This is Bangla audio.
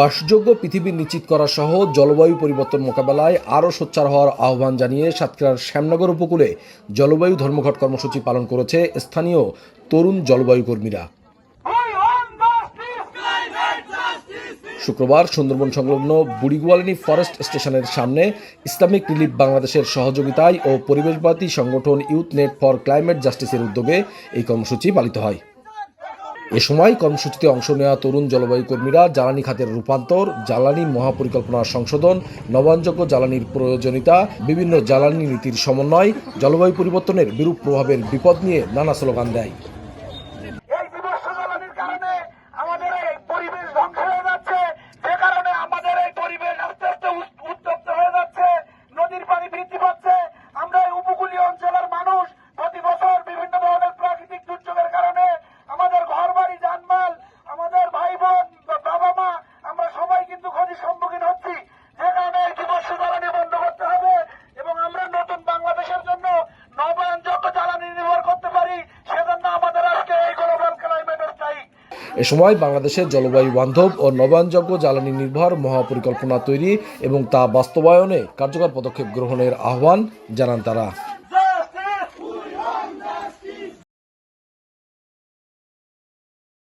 বাসযোগ্য পৃথিবী নিশ্চিত করা সহ জলবায়ু পরিবর্তন মোকাবেলায় আরও সোচ্চার হওয়ার আহ্বান জানিয়ে সাতক্ষীরার শ্যামনগর উপকূলে জলবায়ু ধর্মঘট কর্মসূচি পালন করেছে স্থানীয় তরুণ জলবায়ু কর্মীরা। শুক্রবার সুন্দরবন সংলগ্ন বুড়িগোয়ালিনী ফরেস্ট স্টেশনের সামনে ইসলামিক রিলিফ বাংলাদেশের সহযোগিতায় ও পরিবেশবাদী সংগঠন ইউথ নেট ফর ক্লাইমেট জাস্টিসের উদ্যোগে এই কর্মসূচি পালিত হয়। এ সময় কর্মসূচিতে অংশ নেওয়া তরুণ জলবায়ু কর্মীরা জ্বালানি খাতের রূপান্তর, জ্বালানি মহাপরিকল্পনা সংশোধন নবায়নযোগ্য জ্বালানির প্রয়োজনীয়তা, বিভিন্ন জ্বালানি নীতির সমন্বয়, জলবায়ু পরিবর্তনের বিরূপ প্রভাবের বিপদ নিয়ে নানা স্লোগান দেয়। এ সময় বাংলাদেশের জলবায়ু বান্ধব ও নবায়নযোগ্য জ্বালানি নির্ভর মহাপরিকল্পনা তৈরি এবং তা বাস্তবায়নে কার্যকর পদক্ষেপ গ্রহণের আহ্বান জানান তারা।